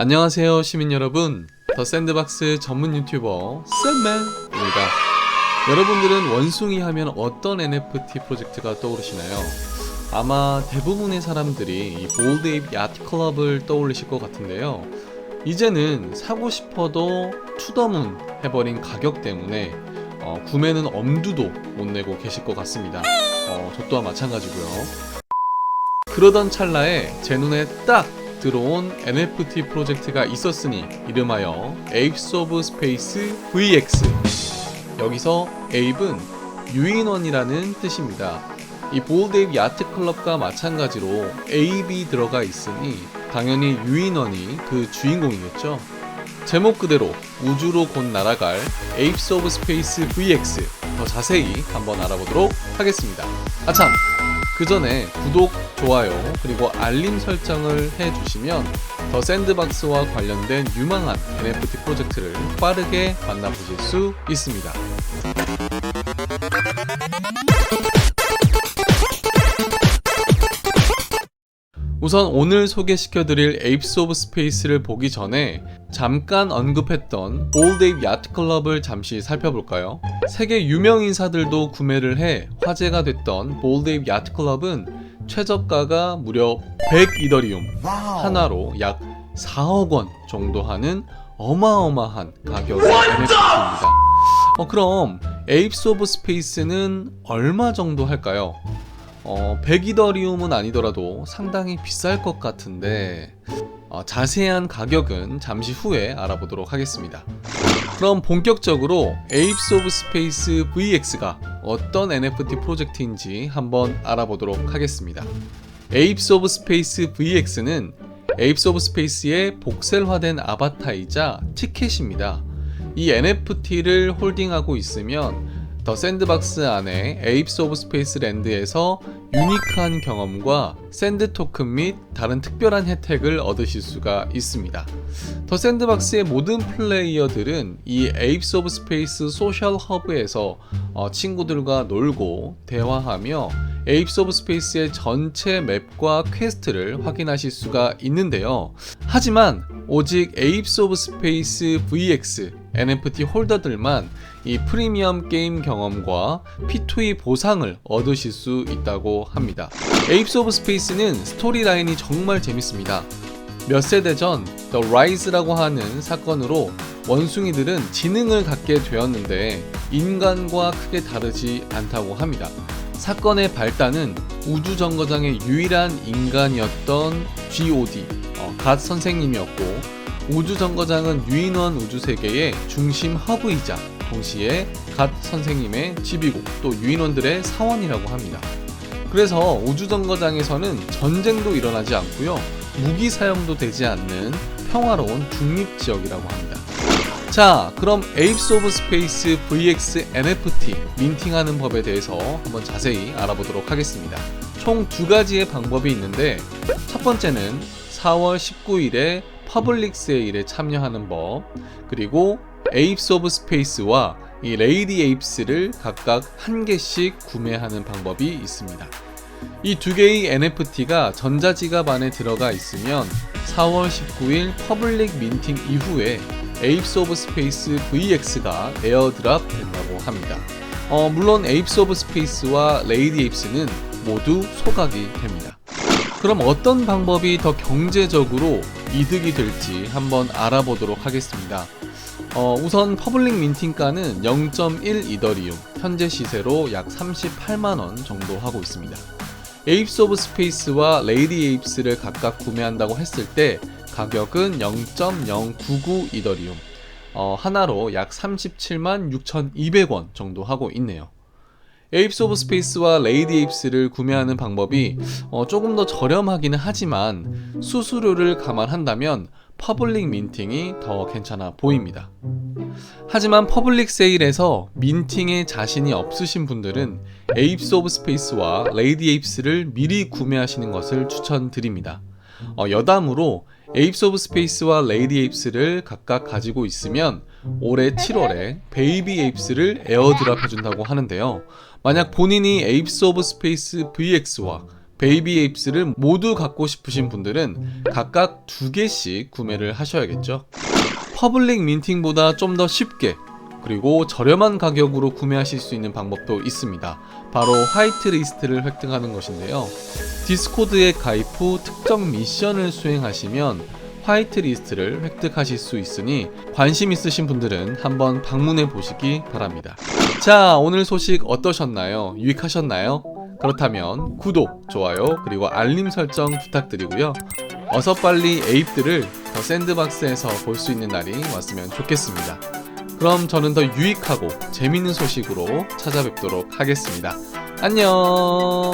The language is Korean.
안녕하세요 시민 여러분. 더 샌드박스 전문 유튜버 샌맨입니다. 여러분들은 원숭이 하면 어떤 NFT 프로젝트가 떠오르시나요? 아마 대부분의 사람들이 이 볼드에입 야트 클럽을 떠올리실 것 같은데요. 이제는 사고 싶어도 투더문 해버린 가격 때문에 어, 구매는 엄두도 못 내고 계실 것 같습니다. 어, 저 또한 마찬가지고요. 그러던 찰나에 제 눈에 딱 들어온 NFT 프로젝트가 있었으니 이름하여 Apes of Space VX 여기서 Ape은 유인원이라는 뜻입니다. 이 볼드에입 야트 클럽과 마찬가지로 Ape이 들어가 있으니 당연히 유인원이 그 주인공이겠죠. 제목 그대로 우주로 곧 날아갈 Apes of Space VX 더 자세히 한번 알아보도록 하겠습니다. 아참 그 전에 구독, 좋아요, 그리고 알림 설정을 해주시면 더 샌드박스와 관련된 유망한 NFT 프로젝트를 빠르게 만나보실 수 있습니다. 우선 오늘 소개시켜드릴 에이프스 오브 스페이스를 보기 전에 잠깐 언급했던 올데입 야트 클럽을 잠시 살펴볼까요? 세계 유명 인사들도 구매를 해 화제가 됐던 볼데입 야트 클럽은 최저가가 무려 100 이더리움 하나로 약 4억 원 정도 하는 어마어마한 가격의 NFT입니다. 어, 그럼 에이프스 오브 스페이스는 얼마 정도 할까요? 어, 100이더리움은 아니더라도 상당히 비쌀 것 같은데 어, 자세한 가격은 잠시 후에 알아보도록 하겠습니다. 그럼 본격적으로 Apes of Space VX가 어떤 NFT 프로젝트인지 한번 알아보도록 하겠습니다. Apes of Space VX는 Apes of Space의 복셀화된 아바타이자 티켓입니다. 이 NFT를 홀딩하고 있으면 더 샌드박스 안에 에이프스 오브 스페이스 랜드에서 유니크한 경험과 샌드 토큰 및 다른 특별한 혜택을 얻으실 수가 있습니다. 더 샌드박스의 모든 플레이어들은 이 에이프스 오브 스페이스 소셜 허브에서 어, 친구들과 놀고 대화하며 에이프스 오브 스페이스의 전체 맵과 퀘스트를 확인하실 수가 있는데요. 하지만 오직 에이프스 오브 스페이스 VX NFT 홀더들만 이 프리미엄 게임 경험과 P2E 보상을 얻으실 수 있다고 합니다. 에이프스 오브 스페이스는 스토리라인이 정말 재밌습니다. 몇 세대 전 The Rise라고 하는 사건으로 원숭이들은 지능을 갖게 되었는데 인간과 크게 다르지 않다고 합니다. 사건의 발단은 우주 정거장의 유일한 인간이었던 GOD, 어, 갓 선생님이었고 우주정거장은 유인원 우주세계의 중심 허브이자 동시에 갓 선생님의 집이고 또 유인원들의 사원이라고 합니다. 그래서 우주정거장에서는 전쟁도 일어나지 않고요. 무기 사용도 되지 않는 평화로운 중립지역이라고 합니다. 자, 그럼 에이프스 오브 스페이스 VX NFT 민팅하는 법에 대해서 한번 자세히 알아보도록 하겠습니다. 총 두 가지의 방법이 있는데 첫 번째는 4월 19일에 퍼블릭 세일에 참여하는 법, 그리고 에이프스 오브 스페이스와 이 레이디 에이프스를 각각 한 개씩 구매하는 방법이 있습니다. 이 두 개의 NFT가 전자지갑 안에 들어가 있으면 4월 19일 퍼블릭 민팅 이후에 에이프스 오브 스페이스 VX가 에어드랍 된다고 합니다. 어, 물론 에이프스 오브 스페이스와 레이디 에이프스는 모두 소각이 됩니다. 그럼 어떤 방법이 더 경제적으로 이득이 될지 한번 알아보도록 하겠습니다. 어, 우선 퍼블릭 민팅가는 0.1 이더리움, 현재 시세로 약 38만원 정도 하고 있습니다. 에이프스 오브 스페이스와 레이디 에이프스를 각각 구매한다고 했을 때 가격은 0.099 이더리움, 어, 하나로 약 37만 6,200원 정도 하고 있네요. 에이프스 오브 스페이스와 레이디 에이프스를 구매하는 방법이 어, 조금 더 저렴하기는 하지만 수수료를 감안한다면 퍼블릭 민팅이 더 괜찮아 보입니다. 하지만 퍼블릭 세일에서 민팅에 자신이 없으신 분들은 에이프스 오브 스페이스와 레이디 에이프스를 미리 구매하시는 것을 추천드립니다. 어, 여담으로 에이프스 오브 스페이스와 레이디 에이프스를 각각 가지고 있으면 올해 7월에 베이비 에이프스를 에어드랍 해준다고 하는데요. 만약 본인이 에이프스 오브 스페이스 VX와 베이비 에이프스를 모두 갖고 싶으신 분들은 각각 두 개씩 구매를 하셔야겠죠. 퍼블릭 민팅보다 좀 더 쉽게 그리고 저렴한 가격으로 구매하실 수 있는 방법도 있습니다. 바로 화이트 리스트를 획득하는 것인데요. 디스코드에 가입 후 특정 미션을 수행하시면 화이트 리스트를 획득하실 수 있으니 관심 있으신 분들은 한번 방문해 보시기 바랍니다. 자, 오늘 소식 어떠셨나요? 유익하셨나요? 그렇다면 구독, 좋아요, 그리고 알림 설정 부탁드리고요. 어서 빨리 에입들을 더 샌드박스에서 볼 수 있는 날이 왔으면 좋겠습니다. 그럼 저는 더 유익하고 재밌는 소식으로 찾아뵙도록 하겠습니다. 안녕!